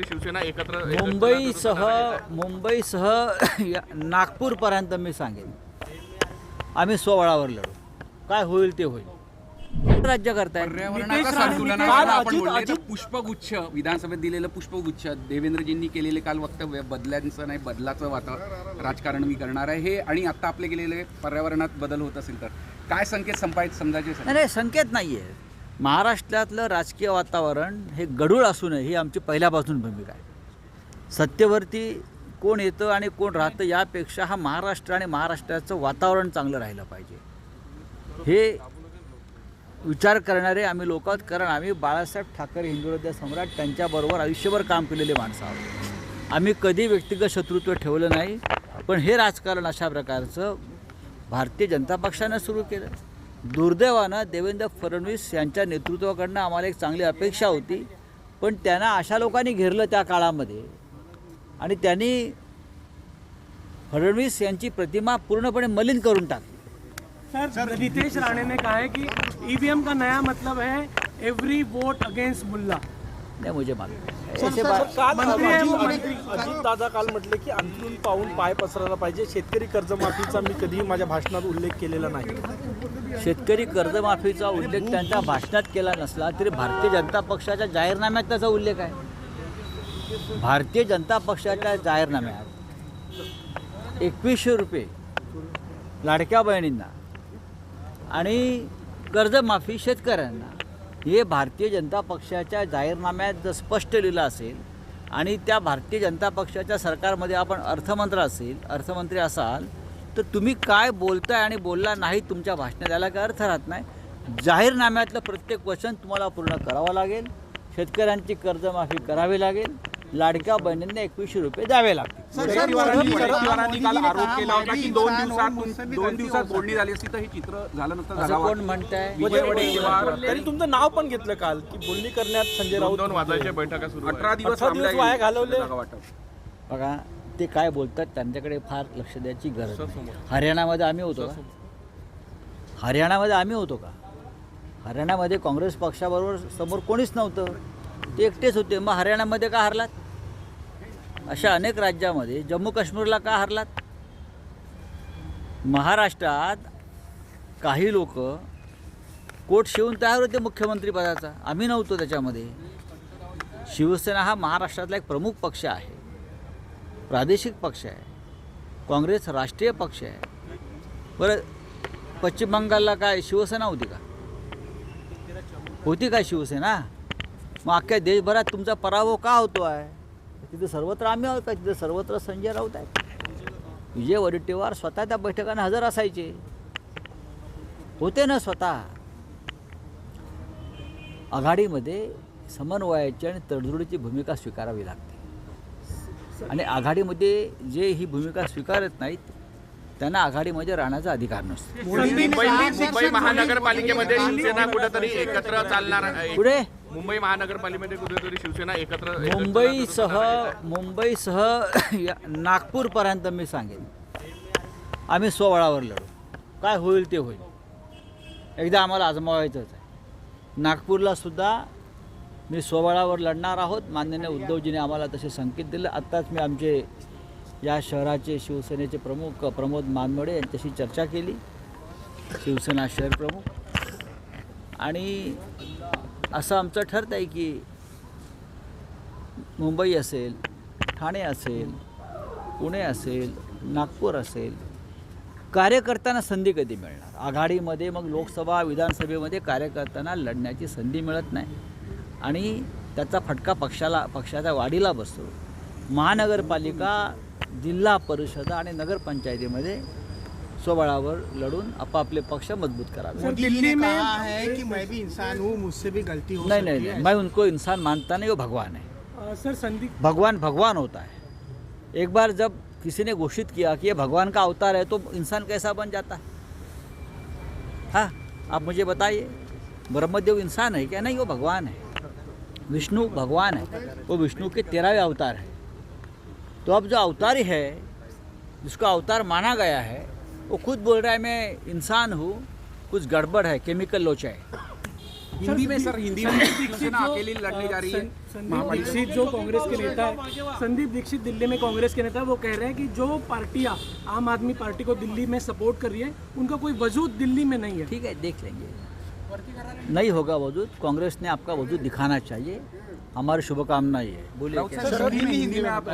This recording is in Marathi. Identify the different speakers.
Speaker 1: कुठेतरी शिवसेना एकत्र
Speaker 2: मुंबईसह मुंबईसह या- नागपूरपर्यंत मी सांगेन. आम्ही स्वबळावर लढू. काय होईल ते होईल. राज्य करताय.
Speaker 3: तर पुष्पगुच्छ विधानसभेत दिलेलं पुष्पगुच्छ देवेंद्रजींनी केलेले काल वक्तव्य बदल्यांचं नाही बदलाचं वातावरण राजकारण मी करणार आहे. हे आणि आता आपले गेलेले पर्यावरणात बदल होत असेल तर. काय संकेत संपायत समजायचे सर?
Speaker 2: नाही संकेत नाही आहे महाराष्ट्रातलं राजकीय वातावरण हे गडूळ असू नये ही आमची पहिल्यापासून भूमिका आहे. सत्तेवरती कोण येतं आणि कोण राहतं यापेक्षा हा महाराष्ट्र आणि महाराष्ट्राचं वातावरण चांगलं राहिलं पाहिजे. हे विचार करणारे आम्ही लोक आहोत कारण आम्ही बाळासाहेब ठाकरे हिंदुहृदय सम्राट त्यांच्याबरोबर आयुष्यभर काम केलेले माणसं आहोत. आम्ही कधी व्यक्तिगत शत्रुत्व ठेवलं नाही पण हे राजकारण अशा प्रकारचं भारतीय जनता पक्षानं सुरू केलं. दुर्दैवानं देवेंद्र फडणवीस यांच्या नेतृत्वाकडनं आम्हाला एक चांगली अपेक्षा होती पण त्यांना अशा लोकांनी घेरलं त्या काळामध्ये. आणि त्यांनी फडणवीस यांची प्रतिमा पूर्णपणे मलिन करून टाकली.
Speaker 4: सर नितेश राणे ने कहा है कि ईवीएम का नया मतलब है एवरी वोट अगेंस्ट मुल्ला।
Speaker 2: नाही मुझे मालूम. ऐसे
Speaker 5: दादा काल म्हटले की अंतरून पाहून पाय पसरायला पाहिजे. शेतकरी कर्जमाफीचा मी कधीही माझ्या भाषणात उल्लेख केलेला नाही.
Speaker 2: शेतकरी कर्जमाफीचा उल्लेख त्यांच्या भाषणात केला नसला तरी भारतीय जनता पक्षाच्या जाहीरनाम्यात त्याचा उल्लेख आहे. भारतीय जनता पक्षाच्या जाहीरनाम्यात एकवीसशे रुपये लाडक्या बहिणींना आणि कर्जमाफी शेतकऱ्यांना हे भारतीय जनता पक्षाच्या जाहीरनाम्यात जर स्पष्ट लिहिलं असेल आणि त्या भारतीय जनता पक्षाच्या सरकारमध्ये आपण अर्थमंत्री असेल अर्थमंत्री असाल तर तुम्ही काय बोलताय आणि बोलला नाही तुमच्या भाषणात याला काय अर्थ राहत नाही. जाहीरनाम्यातलं प्रत्येक वचन तुम्हाला पूर्ण करावं लागेल. शेतकऱ्यांची कर्जमाफी करावी लागेल. लाडक्या बहिणींना एकवीसशे रुपये द्यावे लागतील.
Speaker 3: वडेट्टीवारांनी वडेट्टीवारांनी काल आरोप केला होता की दोन दिवसात दोन दिवसात बोलणी झाली असती तर हे चित्र झालं नसतं
Speaker 2: असं
Speaker 3: जागा
Speaker 2: कोण म्हणताय?
Speaker 5: त्यांनी तुमचं नाव पण घेतलं काल की बोलणी करण्यात संजय
Speaker 1: दोन
Speaker 5: राऊत
Speaker 1: दोन वाजायच्या बैठका सुरू आहेत.
Speaker 3: अठरा दिवस
Speaker 5: अठरा दिवस वाया. घालवले.
Speaker 2: बघा ते काय बोलतात त्यांच्याकडे फार लक्ष द्यायची गरज नाही. हरियाणामध्ये आम्ही होतो का? हरियाणामध्ये आम्ही होतो का? हरियाणामध्ये काँग्रेस पक्षाबरोबर समोर कोणीच नव्हतं. ते एकटेच होते. मग हरियाणामध्ये का हरलात? अशा अनेक राज्यामध्ये जम्मू काश्मीरला का हरलात? महाराष्ट्रात काही लोक कोट शिवून तयार होते मुख्यमंत्रीपदाचा आम्ही नव्हतो त्याच्यामध्ये. शिवसेना हा महाराष्ट्रातला एक प्रमुख पक्ष आहे. प्रादेशिक पक्ष आहे. काँग्रेस राष्ट्रीय पक्ष आहे. बरं पश्चिम बंगालला काय शिवसेना होती का? होती का शिवसेना? मग अख्ख्या देशभरात तुमचा पराभव का होतो आहे तिथे सर्वत्र आम्ही आहोत का? तिथे सर्वत्र संजय राऊत आहेत. विजय वडेट्टीवार स्वतः त्या बैठकांना हजर असायचे. होते ना स्वतः. आघाडीमध्ये समन्वयाची आणि तडजोडीची भूमिका स्वीकारावी लागते. आणि आघाडीमध्ये जे ही भूमिका स्वीकारत नाहीत त्यांना आघाडीमध्ये राहण्याचा अधिकार नसतो.
Speaker 1: मुंबई मुंबई महानगरपालिकेमध्ये कुठेतरी शिवसेना एकत्र
Speaker 2: मुंबईसह. मुंबईसह या- नागपूरपर्यंत मी सांगेन. आम्ही स्वबळावर लढू. काय होईल ते होईल. एकदा आम्हाला आजमावायचंच आहे. नागपूरला सुद्धा मी स्वबळावर लढणार आहोत. माननीय उद्धवजीने आम्हाला तसे संकेत दिले. आत्ताच मी आमचे या शहराचे शिवसेनेचे प्रमुख प्रमोद मानमोडे यांच्याशी चर्चा केली. शिवसेना शहर प्रमुख. आणि असं आमचं ठरतं आहे की मुंबई असेल ठाणे असेल पुणे असेल नागपूर असेल कार्यकर्त्यांना संधी कधी मिळणार? आघाडीमध्ये मग लोकसभा विधानसभेमध्ये कार्यकर्त्यांना लढण्याची संधी मिळत नाही. आणि त्याचा फटका पक्षाला पक्षाच्या वाढीला बसतो. महानगरपालिका जिल्हा परिषद आणि नगरपंचायतीमध्ये स्वबळावर लढून आपापले पक्ष मज़बूत करावे.
Speaker 6: दिल्ली
Speaker 4: दिल्ली में
Speaker 6: कहा है कि मैं भी इंसान हूँ मुझसे भी गलती हो
Speaker 2: नहीं नहीं नहीं मैं उनको इंसान मानता नहीं वो भगवान है।
Speaker 4: सर संदीप
Speaker 2: भगवान भगवान होता है। एक बार जब किसी ने घोषित किया कि ये भगवान का अवतार है तो इंसान कैसा बन जाता है? हाँ आप मुझे बताइए ब्रह्मदेव इंसान है क्या? नहीं वो भगवान है। विष्णु भगवान है। वो विष्णु के तेरहवें अवतार है। तो अब जो अवतारी है जिसको अवतार माना गया है वो खुद बोल रहा है मैं इंसान हूँ कुछ गड़बड़ है केमिकल लोचा है
Speaker 3: हिंदी में सर हिंदी में शिवसेना अकेली लड़ने जा रही है।
Speaker 4: संदीप दीक्षित जो कांग्रेस के नेता है संदीप दीक्षित दिल्ली में कांग्रेस के नेता है वो कह रहे हैं कि जो पार्टियाँ आम आदमी पार्टी को दिल्ली में सपोर्ट कर रही है उनका कोई वजूद दिल्ली में नहीं है।
Speaker 2: ठीक है देख लेंगे। नहीं होगा वजूद कांग्रेस ने आपका वजूद दिखाना चाहिए। हमारी शुभकामनाएँ है। बोलिए
Speaker 3: हिंदी में आप